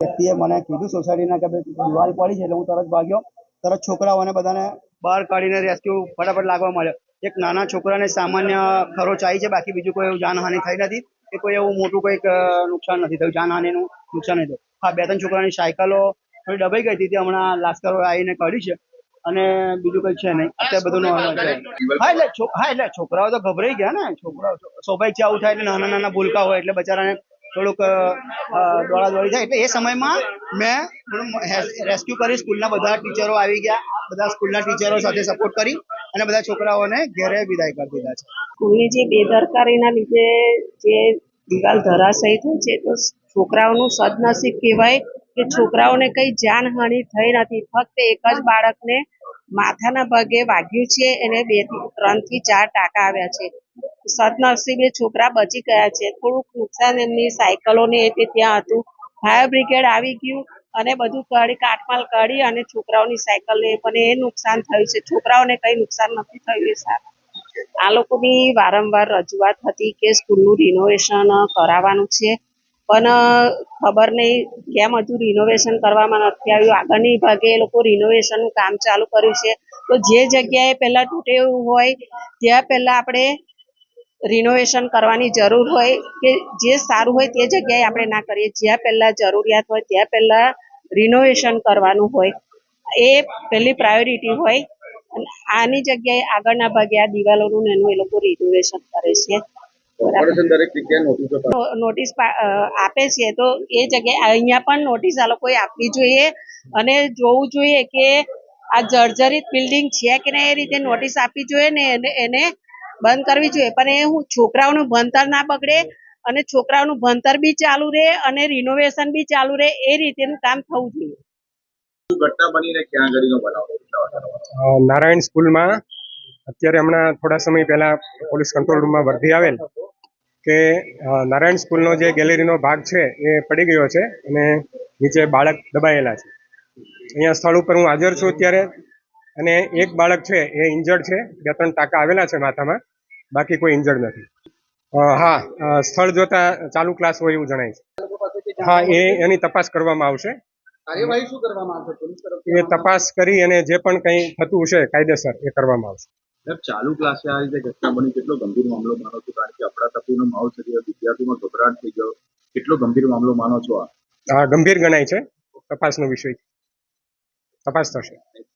વ્યક્તિએ મને કીધું સોસાયટીના કે દિવાલ પડી છે એટલે હું તરત ભાગ્યો. તરત છોકરાઓને બધાને બહાર કાઢીને રેસ્ક્યુ ફટાફટ લાગવા મળ્યો એક નાના છોકરાને સામાન્ય ખરોચ આવી છે, બાકી બીજું કોઈ જાનહાનિ થઈ નથી. કે કોઈ એવું મોટું કંઈક નુકસાન નથી થયું, જાનહાનિનું નુકસાન નથી થયું. હા, બે ત્રણ છોકરાની સાયકલો થોડી દબાઈ ગઈ હતી હમણાં લાશ્કરો આવીને કાઢી છે. અને બીજું કંઈ છે નહીં. અત્યારે બધું હા, એટલે હા, એટલે છોકરાઓ તો ગભરાઈ ગયા ને. છોકરાઓ સ્વાભાવિક છે, આવું થાય એટલે નાના નાના ભૂલકા હોય એટલે બચારાને થોડુંક દોડા દોડી થાય એટલે એ સમયમાં મેં રેસ્ક્યુ કરી. સ્કૂલના બધા ટીચરો આવી ગયા. બધા સ્કૂલના ટીચરો સાથે સપોર્ટ કરી અને બધા છોકરાઓને ઘરે વિદાય કરી દીધા છે. સ્કૂલની જે બેદરકારીના લીધે જે દિવાલ ધરાશયી થઈ છે, તો છોકરાઓનું સદનસીબ કહેવાય કે છોકરાઓને કઈ જાનહાનિ થઈ નથી. ફક્ત એક જ બાળકને માથાના ભાગે વાગ્યું છે એને બે ત્રણથી ચાર ટાંકા આવ્યા છે. સદનસીબે છોકરા બચી ગયા છે. થોડુંક નુકસાન એમની સાયકલોને તે ત્યાં હતું. ફાયર બ્રિગેડ આવી ગયું અને બધું કાઢી કાટમાલ કાઢી અને છોકરાઓની સાયકલને પણ એ નુકસાન થયું છે. છોકરાઓને કઈ નુકસાન નથી થયું એ આ લોકોની વારંવાર રજૂઆત હતી કે સ્કૂલનું રિનોવેશન કરાવવાનું છે. પણ ખબર નહીં કેમ હજુ રિનોવેશન કરવામાં નથી આવ્યું. આગળની ભાગે એ લોકો રિનોવેશનનું કામ ચાલુ કર્યું છે. તો જે જગ્યાએ પહેલાં તૂટેલું હોય ત્યાં પહેલાં આપણે રિનોવેશન કરવાની જરૂર હોય, કે જે સારું હોય તે જગ્યાએ આપણે ના કરીએ. જ્યાં પહેલાં જરૂરિયાત હોય, ત્યાં પહેલાં રિનોવેશન કરવાનું હોય. એ પહેલી પ્રાયોરિટી હોય. આની જગ્યાએ આગળના ભાગે આ દિવાલોનું એનું એ લોકો રિનોવેશન કરે છે. બરાબર દરેક જગ્યાએ નોટિસો નોટિસ આપે છે તો એ જગ્યાએ અહીંયા પણ નોટિસ આ લોકોએ આપવી જોઈએ અને જોવું જોઈએ કે આ જર્જરિત બિલ્ડિંગ છે કે નહીં એ રીતે નોટિસ આપવી જોઈએ ને એને એને બંધ કરવી જોઈએ. પણ એ હું છોકરાઓનું ભણતર ના બગડે અને છોકરાઓનું ભણતર બી ચાલુ રહે અને રિનોવેશન બી ચાલુ રહે એ રીતેનું કામ થવું જોઈએ. ઘટના બનીને ક્યાં બનાવ? નારાયણ સ્કૂલમાં અત્યારે હમણાં થોડા સમય પહેલા પોલીસ કંટ્રોલ રૂમમાં વર્ધી આવેલ. કે નારાયણ સ્કૂલનો જે ગેલેરીનો ભાગ છે એ પડી ગયો છે અને નીચે બાળક દબાયેલા છે. અહીંયા સ્થળ ઉપર હું હાજર છું અત્યારે અને એક બાળક છે એ ઇન્જર્ડ છે. બે ત્રણ ટાંકા આવેલા છે માથામાં. બાકી કોઈ ઇન્જર્ડ નથી. હા સ્થળ જોતા ચાલુ ક્લાસ હોય એવું જણાય છે. હા એ એની તપાસ કરવામાં આવશે. એ તપાસ કરી અને જે પણ કંઈ થતું હશે કાયદેસર એ કરવામાં આવશે. સાહેબ, ચાલુ ક્લાસે આ રીતે ઘટના બની કેટલો ગંભીર મામલો માનો છો? કારણ કે અફડાતફડીનો માહોલ છે ગયો વિદ્યાર્થીમાં ગભરાટ થઈ ગયો. કેટલો ગંભીર મામલો માનો છો આ? ગંભીર ગણાય છે. તપાસનો વિષય. તપાસ થશે.